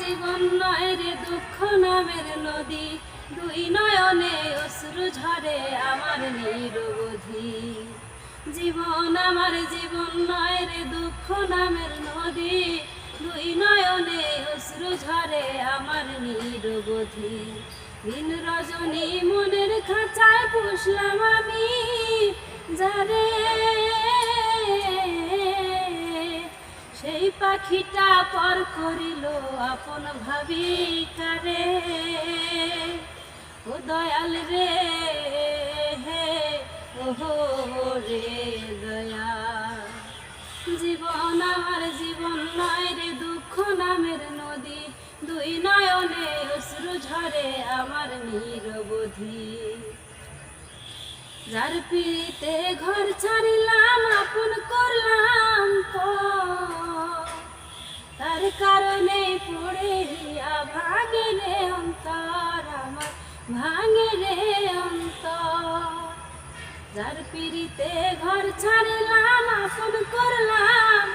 জীবন নয় রে দুঃখ নামের নদী। দুই নয়নে অশ্রু ঝরে আমার নিরবধি। জীবন আমার জীবন নয় রে দুঃখ নামের নদী। দুই নয়নে অশ্রু ঝরে আমার নিরবধি। দিন রজনী মনের খাঁচায় পুষলাম আমি, যারে পাখিটা পর করিল আপন ভাবি কারে ও দয়াল রে, হে, ওহো রে দয়া জীবন আমার জীবন নয় রে দুঃখ নামের নদী। দুই নয়নে অশ্রু ঝরে আমার নিরবধি যার পিতে ঘর ছাড়িলাম, আপন করলাম পর। ভাঙে রে অন্তর। যার পিড়িতে ঘর ছাড়লাম, আপন করলাম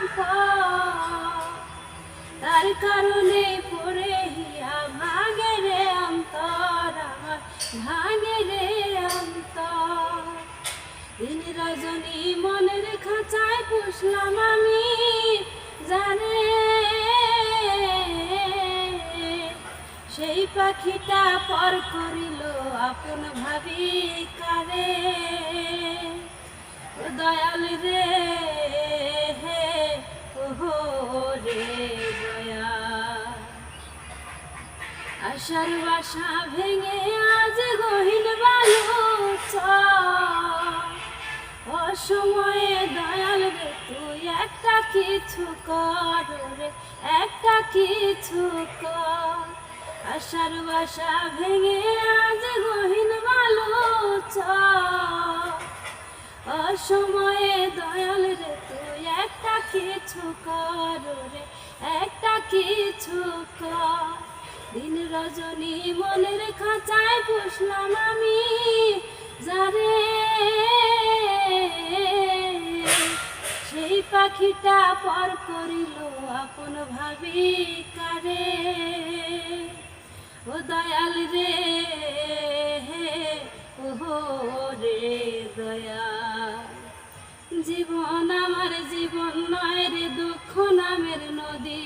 তার কারণে পড়ে হিয়া ভাঙে রে অন্তর, আমার ভাঙে রে অন্তর। দিন রজনী মনের খাঁচায় পুষলাম আমি, জানে পাখিটা পর করিল আপন ভাবি কারে। দয়াল রে, হে ওহো রে দয়া আশার বাসা ভেঙে আজ গহিন বালু অসময়ে দয়াল রে, তুই একটা কিছু কর রে, একটা কিছু কর। আশার বাসা ভেঙে আজ গহিন বালু অসময়ে দয়াল রে, তুই একটা কিছু কর রে, একটা কিছু দিন রজনী মনের খাঁচায় পুষলাম আমি, যারে? সেই পাখিটা পর করিল আপন ভাবি কারে? ও দয়াল রে রে দয়া জীবন আমার জীবন নয় রে দুঃখ নামের নদী,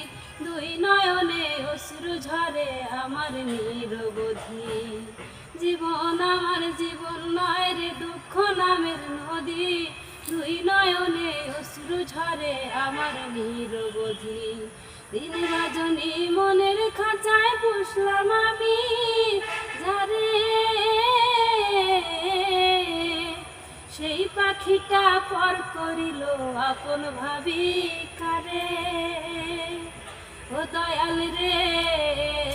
দুই নয়নে অশ্রু ঝরে আমার নিরবধি। জীবন আমার জীবন নয় রে দুঃখ নামের নদী, দুই নয়নে অশ্রু ঝরে আমার নিরবধি। দিন মনের খাঁচায় পুষলাম আমি, যারে সেই পাখিটা পর করিল আপন ভাবি কারে ও দয়াল রে